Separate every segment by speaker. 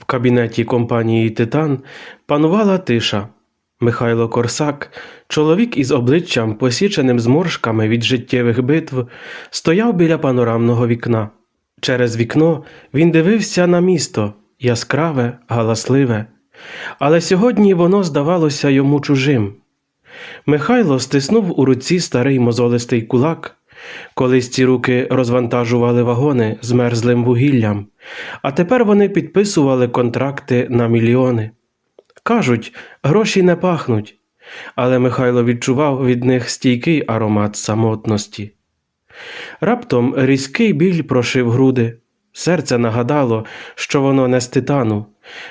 Speaker 1: В кабінеті компанії Титан панувала тиша. Михайло Корсак, чоловік із обличчям, посіченим зморшками від життєвих битв, стояв біля панорамного вікна. Через вікно він дивився на місто яскраве, галасливе, але сьогодні воно здавалося йому чужим. Михайло стиснув у руці старий мозолистий кулак. Колись ці руки розвантажували вагони з мерзлим вугіллям, а тепер вони підписували контракти на мільйони. Кажуть, гроші не пахнуть, але Михайло відчував від них стійкий аромат самотності. Раптом різкий біль прошив груди. Серце нагадало, що воно не з титану,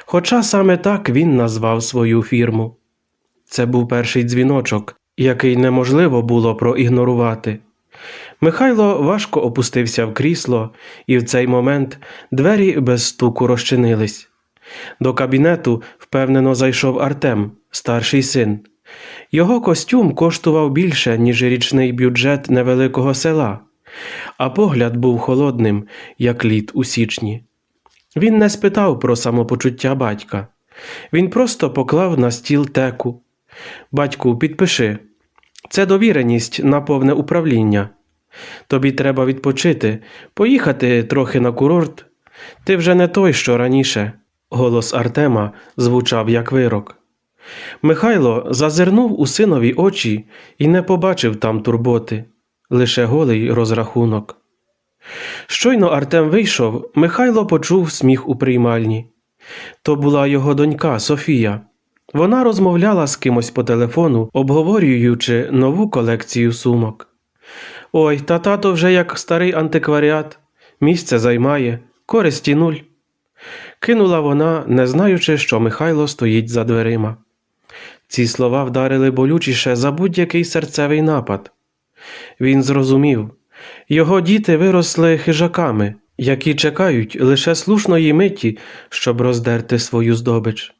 Speaker 1: хоча саме так він назвав свою фірму. Це був перший дзвіночок, який неможливо було проігнорувати. Михайло важко опустився в крісло, і в цей момент двері без стуку розчинились. До кабінету впевнено зайшов Артем, старший син. Його костюм коштував більше, ніж річний бюджет невеликого села, а погляд був холодним, як лід у січні. Він не спитав про самопочуття батька. Він просто поклав на стіл теку. Батьку, підпиши. Це довіреність на повне управління. Тобі треба відпочити, поїхати трохи на курорт. Ти вже не той, що раніше. Голос Артема звучав як вирок. Михайло зазирнув у синові очі і не побачив там турботи, лише голий розрахунок. Щойно Артем вийшов, Михайло почув сміх у приймальні. То була його донька Софія. Вона розмовляла з кимось по телефону, обговорюючи нову колекцію сумок. Ой, та тато вже як старий антикваріат, місце займає, користі нуль. Кинула вона, не знаючи, що Михайло стоїть за дверима. Ці слова вдарили болючіше за будь-який серцевий напад. Він зрозумів його діти виросли хижаками, які чекають лише слушної миті, щоб роздерти свою здобич.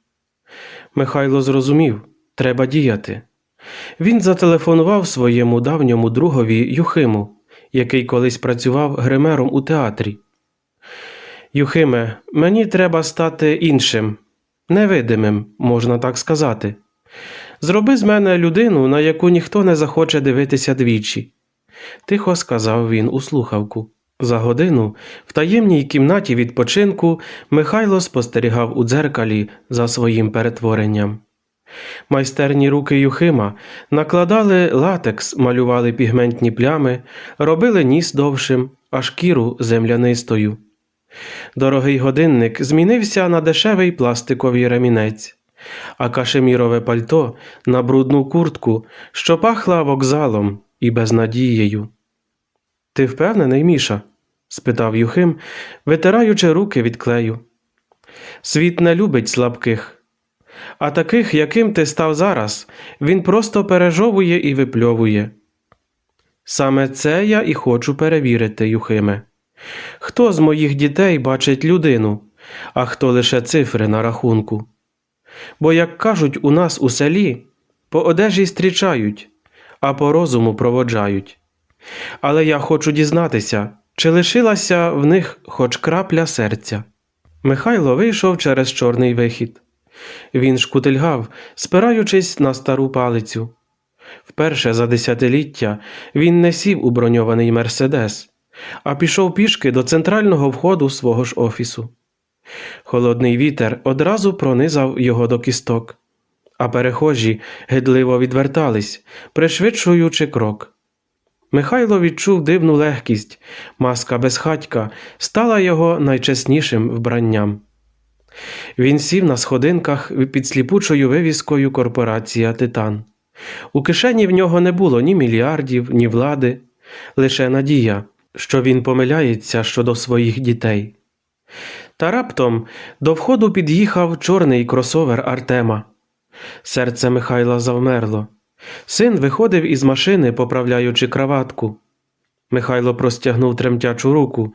Speaker 1: Михайло зрозумів треба діяти. Він зателефонував своєму давньому другові Юхиму, який колись працював гримером у театрі. Юхиме, мені треба стати іншим, невидимим, можна так сказати. Зроби з мене людину, на яку ніхто не захоче дивитися двічі, тихо сказав він у слухавку. За годину в таємній кімнаті відпочинку Михайло спостерігав у дзеркалі за своїм перетворенням. Майстерні руки Юхима накладали латекс, малювали пігментні плями, робили ніс довшим, а шкіру землянистою. Дорогий годинник змінився на дешевий пластиковий ремінець, а кашемірове пальто на брудну куртку, що пахла вокзалом і безнадією. Ти впевнений, Міша? спитав Юхим, витираючи руки від клею. Світ не любить слабких, а таких, яким ти став зараз, він просто пережовує і випльовує. Саме це я і хочу перевірити, Юхиме. Хто з моїх дітей бачить людину, а хто лише цифри на рахунку? Бо, як кажуть у нас у селі, по одежі зустрічають, а по розуму проводжають. Але я хочу дізнатися, чи лишилася в них хоч крапля серця. Михайло вийшов через чорний вихід. Він шкутильгав, спираючись на стару палицю. Вперше за десятиліття він не сів у броньований мерседес, а пішов пішки до центрального входу свого ж офісу. Холодний вітер одразу пронизав його до кісток, а перехожі гидливо відвертались, пришвидшуючи крок. Михайло відчув дивну легкість, маска безхатька стала його найчеснішим вбранням. Він сів на сходинках під сліпучою вивіскою корпорація Титан. У кишені в нього не було ні мільярдів, ні влади, лише надія, що він помиляється щодо своїх дітей. Та раптом до входу під'їхав чорний кросовер Артема. Серце Михайла завмерло. Син виходив із машини, поправляючи краватку. Михайло простягнув тремтячу руку.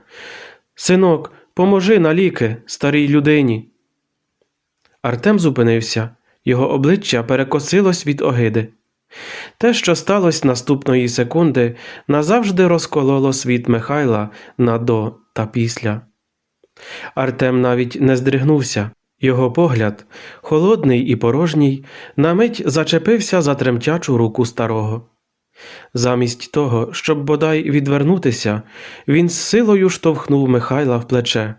Speaker 1: Синок, поможи на ліки старій людині. Артем зупинився, його обличчя перекосилось від огиди. Те, що сталося наступної секунди, назавжди розкололо світ Михайла на до та після. Артем навіть не здригнувся. Його погляд, холодний і порожній, на мить зачепився за тремтячу руку старого. Замість того, щоб бодай відвернутися, він з силою штовхнув Михайла в плече.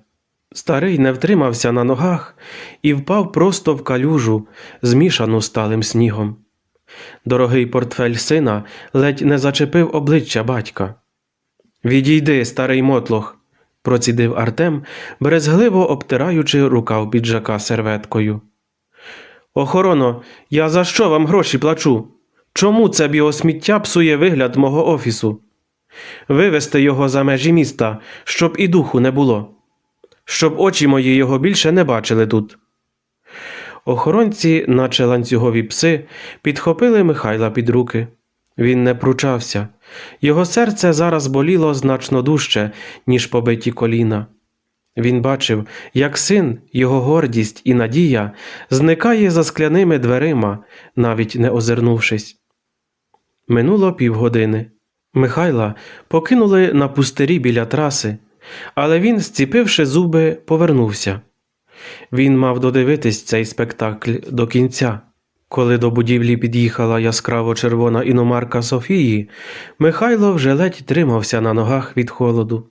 Speaker 1: Старий не втримався на ногах і впав просто в калюжу, змішану сталим снігом. Дорогий портфель сина ледь не зачепив обличчя батька. Відійди, старий мотлох, процідив Артем, брезгливо обтираючи рукав піджака серветкою. Охороно, я за що вам гроші плачу? Чому це біосміття псує вигляд мого офісу? Вивести його за межі міста, щоб і духу не було, щоб очі мої його більше не бачили тут. Охоронці, наче ланцюгові пси, підхопили Михайла під руки. Він не пручався. Його серце зараз боліло значно дужче, ніж побиті коліна. Він бачив, як син, його гордість і надія зникає за скляними дверима, навіть не озирнувшись. Минуло півгодини. Михайла покинули на пустирі біля траси, але він, зціпивши зуби, повернувся. Він мав додивитись цей спектакль до кінця. Коли до будівлі під'їхала яскраво червона іномарка Софії, Михайло вже ледь тримався на ногах від холоду.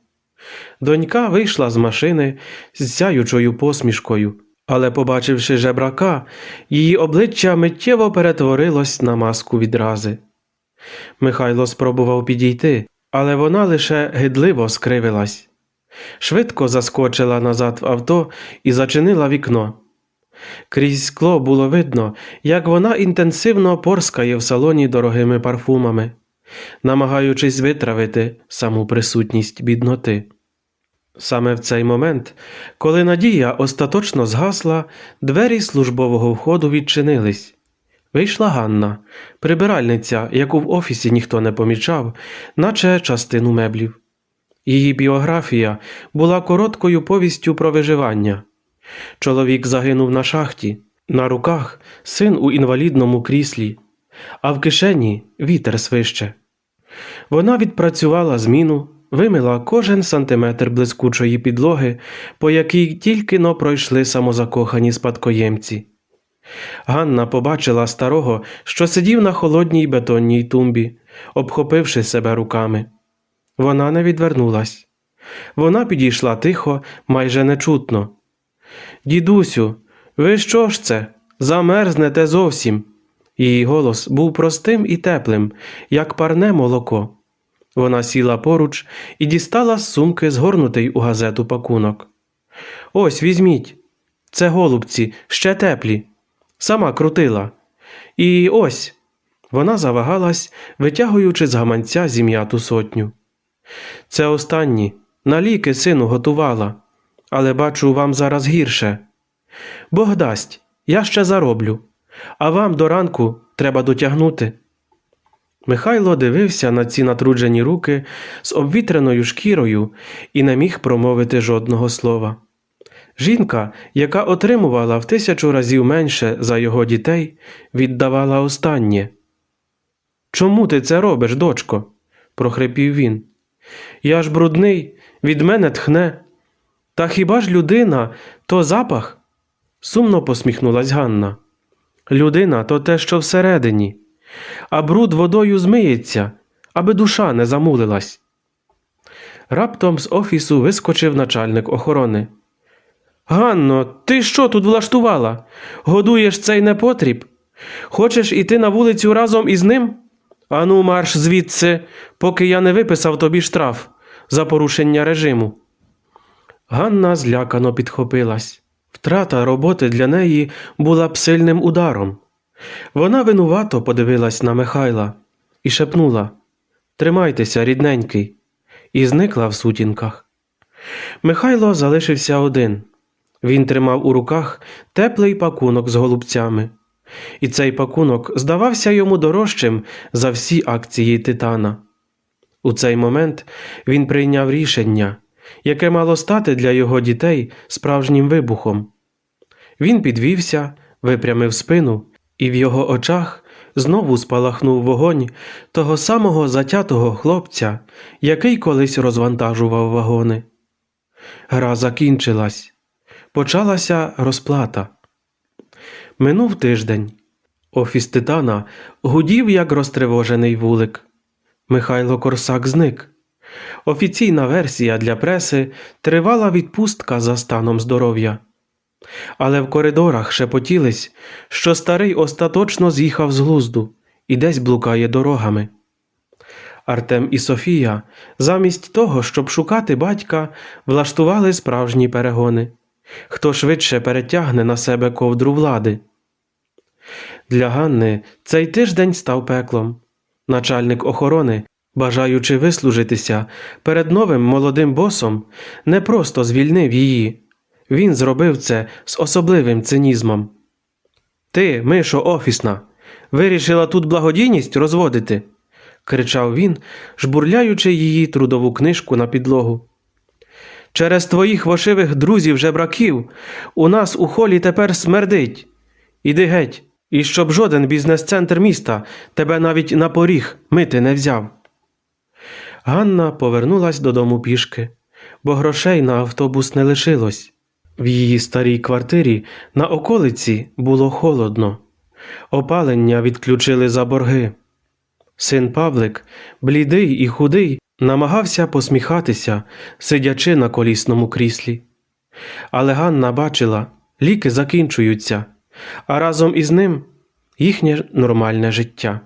Speaker 1: Донька вийшла з машини з сяючою посмішкою, але, побачивши жебрака, її обличчя миттєво перетворилось на маску відрази. Михайло спробував підійти, але вона лише гидливо скривилась. Швидко заскочила назад в авто і зачинила вікно. Крізь скло було видно, як вона інтенсивно порскає в салоні дорогими парфумами, намагаючись витравити саму присутність бідноти. Саме в цей момент, коли надія остаточно згасла, двері службового входу відчинились. Вийшла Ганна, прибиральниця, яку в офісі ніхто не помічав, наче частину меблів. Її біографія була короткою повістю про виживання. Чоловік загинув на шахті, на руках син у інвалідному кріслі, а в кишені вітер свище. Вона відпрацювала зміну, вимила кожен сантиметр блискучої підлоги, по якій тільки но пройшли самозакохані спадкоємці. Ганна побачила старого, що сидів на холодній бетонній тумбі, обхопивши себе руками. Вона не відвернулась. Вона підійшла тихо, майже нечутно. Дідусю, ви що ж це? Замерзнете зовсім. Її голос був простим і теплим, як парне молоко. Вона сіла поруч і дістала з сумки згорнутий у газету пакунок. Ось візьміть. Це голубці, ще теплі. Сама крутила. І ось. Вона завагалась, витягуючи з гаманця зім'яту сотню. Це останні. На ліки сину готувала, але бачу, вам зараз гірше. Бог дасть, я ще зароблю, а вам до ранку треба дотягнути. Михайло дивився на ці натруджені руки з обвітреною шкірою і не міг промовити жодного слова. Жінка, яка отримувала в тисячу разів менше за його дітей, віддавала останнє. Чому ти це робиш, дочко? прохрипів він. Я ж брудний, від мене тхне. Та хіба ж людина то запах? сумно посміхнулась Ганна. Людина то те, що всередині, а бруд водою змиється, аби душа не замулилась. Раптом з офісу вискочив начальник охорони. Ганно, ти що тут влаштувала? Годуєш цей непотріб? Хочеш іти на вулицю разом із ним? Ану, марш звідси, поки я не виписав тобі штраф за порушення режиму. Ганна злякано підхопилась. Втрата роботи для неї була б сильним ударом. Вона винувато подивилась на Михайла і шепнула Тримайтеся, рідненький, і зникла в сутінках. Михайло залишився один. Він тримав у руках теплий пакунок з голубцями, і цей пакунок здавався йому дорожчим за всі акції Титана. У цей момент він прийняв рішення, яке мало стати для його дітей справжнім вибухом. Він підвівся, випрямив спину, і в його очах знову спалахнув вогонь того самого затятого хлопця, який колись розвантажував вагони. Гра закінчилась. почалася розплата. Минув тиждень. Офіс Титана гудів, як розтривожений вулик. Михайло Корсак зник. Офіційна версія для преси тривала відпустка за станом здоров'я. Але в коридорах шепотілись, що старий остаточно з'їхав з глузду і десь блукає дорогами. Артем і Софія, замість того, щоб шукати батька, влаштували справжні перегони. Хто швидше перетягне на себе ковдру влади. Для Ганни цей тиждень став пеклом. Начальник охорони, бажаючи вислужитися перед новим молодим босом, не просто звільнив її. Він зробив це з особливим цинізмом. Ти, Мишо, офісна, вирішила тут благодійність розводити? кричав він, жбурляючи її трудову книжку на підлогу. Через твоїх вошивих друзів жебраків у нас у холі тепер смердить. Іди геть, і щоб жоден бізнес-центр міста тебе навіть на поріг мити не взяв. Ганна повернулась додому пішки, бо грошей на автобус не лишилось. В її старій квартирі на околиці було холодно. Опалення відключили за борги. Син Павлик, блідий і худий, намагався посміхатися, сидячи на колісному кріслі. Але Ганна бачила, ліки закінчуються, а разом із ним їхнє нормальне життя.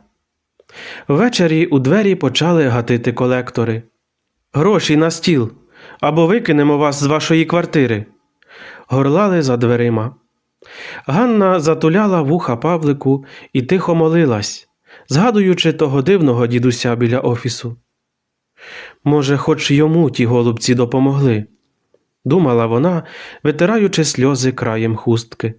Speaker 1: Ввечері у двері почали гатити колектори. Гроші на стіл, або викинемо вас з вашої квартири. Горлали за дверима. Ганна затуляла вуха Павлику і тихо молилась, згадуючи того дивного дідуся біля офісу. Може, хоч йому ті голубці допомогли, думала вона, витираючи сльози краєм хустки.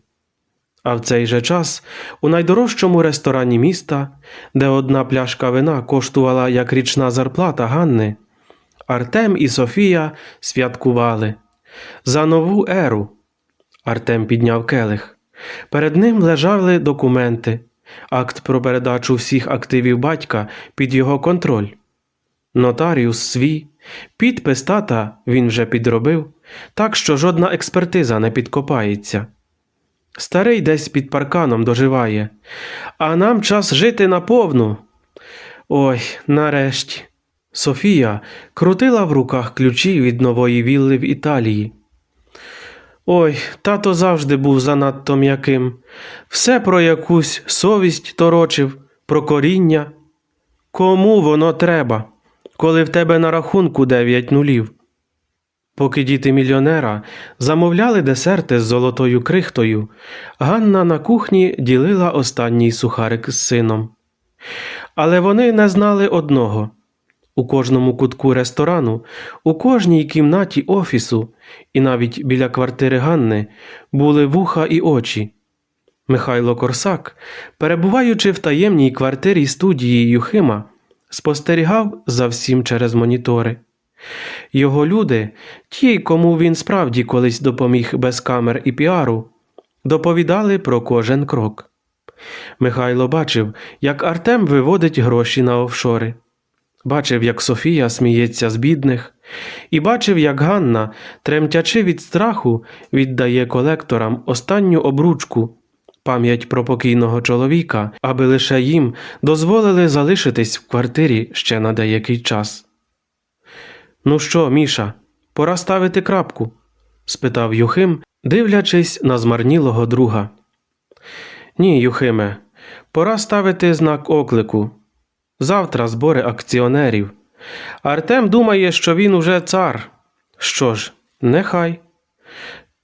Speaker 1: А в цей же час у найдорожчому ресторані міста, де одна пляшка вина коштувала як річна зарплата Ганни, Артем і Софія святкували за нову еру. Артем підняв келих. Перед ним лежали документи, акт про передачу всіх активів батька під його контроль. Нотаріус свій, підпис тата він вже підробив, так що жодна експертиза не підкопається. Старий десь під парканом доживає, а нам час жити наповну. Ой, нарешті. Софія крутила в руках ключі від нової вілли в Італії. Ой, тато завжди був занадто м'яким. Все про якусь совість торочив, про коріння. Кому воно треба, коли в тебе на рахунку дев'ять нулів? Поки діти мільйонера замовляли десерти з золотою крихтою, Ганна на кухні ділила останній сухарик з сином. Але вони не знали одного у кожному кутку ресторану, у кожній кімнаті офісу, і навіть біля квартири Ганни були вуха і очі. Михайло Корсак, перебуваючи в таємній квартирі студії Юхима, спостерігав за всім через монітори. Його люди, ті, кому він справді колись допоміг без камер і піару, доповідали про кожен крок. Михайло бачив, як Артем виводить гроші на офшори, бачив, як Софія сміється з бідних, і бачив, як Ганна, тремтячи від страху, віддає колекторам останню обручку, пам'ять про покійного чоловіка, аби лише їм дозволили залишитись в квартирі ще на деякий час. Ну що, Міша, пора ставити крапку? спитав Юхим, дивлячись на змарнілого друга. Ні, Юхиме, пора ставити знак оклику. Завтра збори акціонерів. Артем думає, що він уже цар. Що ж, нехай.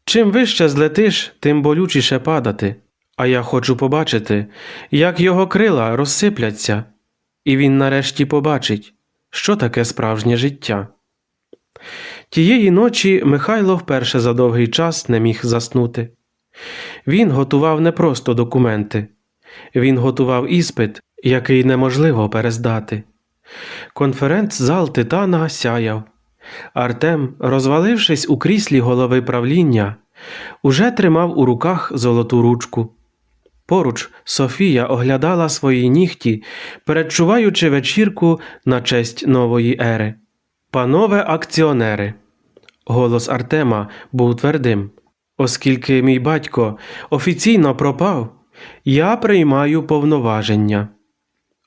Speaker 1: Чим вище злетиш, тим болючіше падати. А я хочу побачити, як його крила розсипляться, і він нарешті побачить, що таке справжнє життя. Тієї ночі Михайло вперше за довгий час не міг заснути. Він готував не просто документи, він готував іспит, який неможливо перездати. Конференц-зал Титана сяяв. Артем, розвалившись у кріслі голови правління, уже тримав у руках золоту ручку. Поруч Софія оглядала свої нігті, передчуваючи вечірку на честь нової ери. Панове акціонери. Голос Артема був твердим. Оскільки мій батько офіційно пропав, я приймаю повноваження.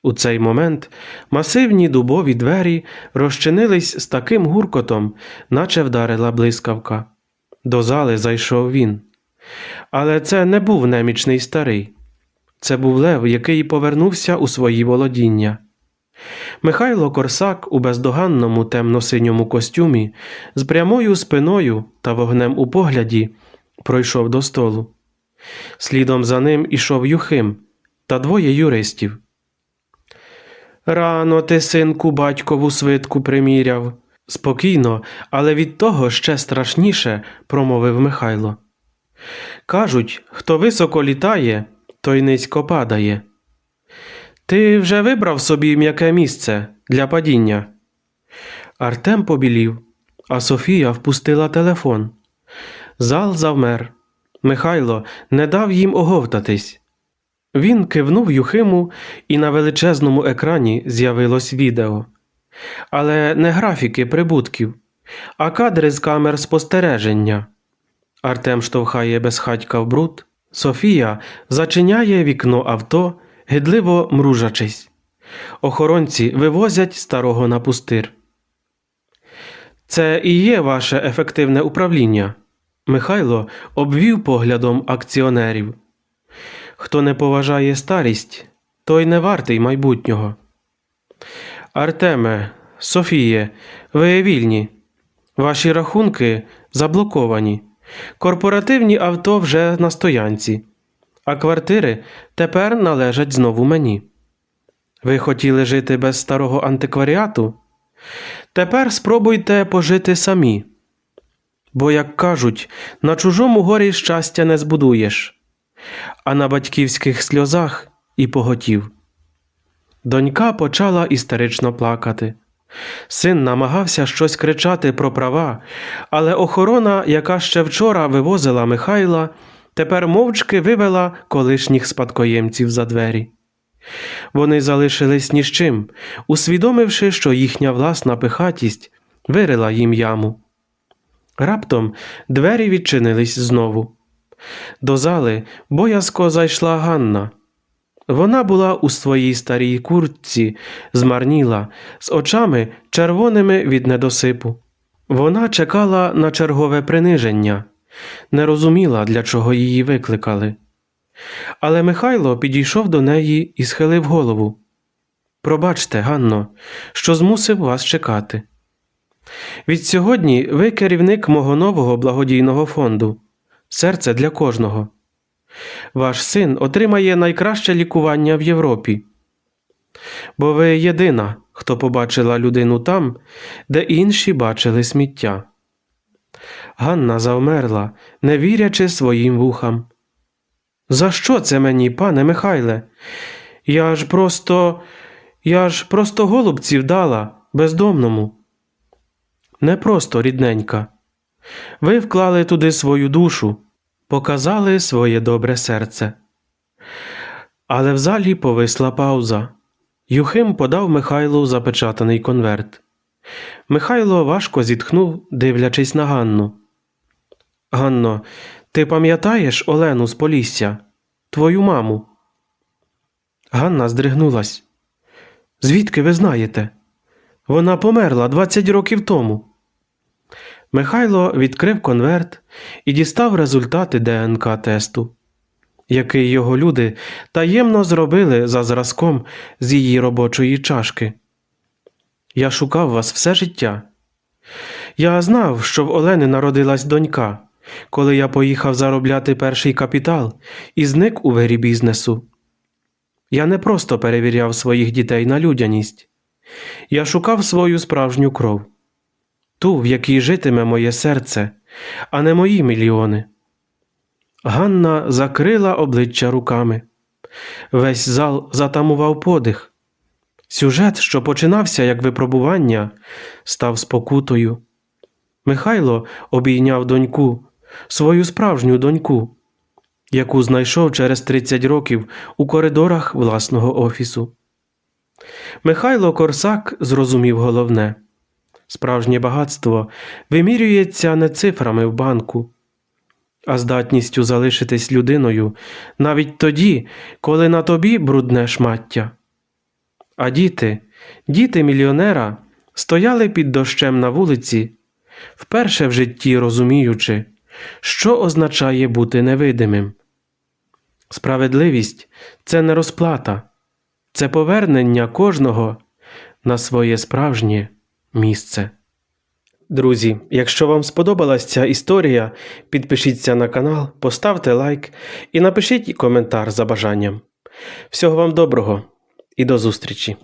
Speaker 1: У цей момент масивні дубові двері розчинились з таким гуркотом, наче вдарила блискавка. До зали зайшов він. Але це не був немічний старий. Це був лев, який повернувся у свої володіння. Михайло Корсак у бездоганному темно-синьому костюмі з прямою спиною та вогнем у погляді пройшов до столу. Слідом за ним ішов Юхим та двоє юристів. Рано ти, синку, батькову свитку приміряв. Спокійно, але від того ще страшніше, промовив Михайло. Кажуть, хто високо літає, той низько падає. Ти вже вибрав собі м'яке місце для падіння. Артем побілів, а Софія впустила телефон. Зал завмер. Михайло не дав їм оговтатись. Він кивнув Юхиму, і на величезному екрані з'явилось відео. Але не графіки прибутків, а кадри з камер спостереження. Артем штовхає безхатька в бруд. Софія зачиняє вікно авто, гидливо мружачись. Охоронці вивозять старого на пустир. Це і є ваше ефективне управління. Михайло обвів поглядом акціонерів. Хто не поважає старість, той не вартий майбутнього. Артеме, Софіє, ви вільні. Ваші рахунки заблоковані. Корпоративні авто вже на стоянці, а квартири тепер належать знову мені. Ви хотіли жити без старого антикваріату? Тепер спробуйте пожити самі. Бо, як кажуть, на чужому горі щастя не збудуєш, а на батьківських сльозах і поготів. Донька почала істерично плакати. Син намагався щось кричати про права, але охорона, яка ще вчора вивозила Михайла, тепер мовчки вивела колишніх спадкоємців за двері. Вони залишились ні з чим, усвідомивши, що їхня власна пихатість вирила їм яму. Раптом двері відчинились знову. До зали боязко зайшла Ганна. Вона була у своїй старій куртці, змарніла, з очами червоними від недосипу. Вона чекала на чергове приниження, не розуміла, для чого її викликали. Але Михайло підійшов до неї і схилив голову. Пробачте, Ганно, що змусив вас чекати. Відсьогодні ви керівник мого нового благодійного фонду Серце для кожного. Ваш син отримає найкраще лікування в Європі. Бо ви єдина, хто побачила людину там, де інші бачили сміття. Ганна завмерла, не вірячи своїм вухам. За що це мені, пане Михайле? Я ж просто, я ж просто голубців дала бездомному. Не просто рідненька. Ви вклали туди свою душу, показали своє добре серце. Але в залі повисла пауза. Юхим подав Михайлу запечатаний конверт. Михайло важко зітхнув, дивлячись на Ганну. Ганно, ти пам'ятаєш Олену з Полісся, твою маму? Ганна здригнулась. Звідки ви знаєте? Вона померла 20 років тому. Михайло відкрив конверт і дістав результати ДНК тесту, який його люди таємно зробили за зразком з її робочої чашки. Я шукав вас все життя. Я знав, що в Олени народилась донька, коли я поїхав заробляти перший капітал і зник у вирі бізнесу. Я не просто перевіряв своїх дітей на людяність, я шукав свою справжню кров ту, в якій житиме моє серце, а не мої мільйони. Ганна закрила обличчя руками. Весь зал затамував подих. Сюжет, що починався як випробування, став спокутою. Михайло обійняв доньку, свою справжню доньку, яку знайшов через 30 років у коридорах власного офісу. Михайло Корсак зрозумів головне. Справжнє багатство вимірюється не цифрами в банку, а здатністю залишитись людиною навіть тоді, коли на тобі брудне шмаття. А діти, діти мільйонера, стояли під дощем на вулиці, вперше в житті розуміючи, що означає бути невидимим. Справедливість це не розплата, це повернення кожного на своє справжнє місце. Друзі, якщо вам сподобалась ця історія, підпишіться на канал, поставте лайк і напишіть коментар за бажанням. Всього вам доброго і до зустрічі!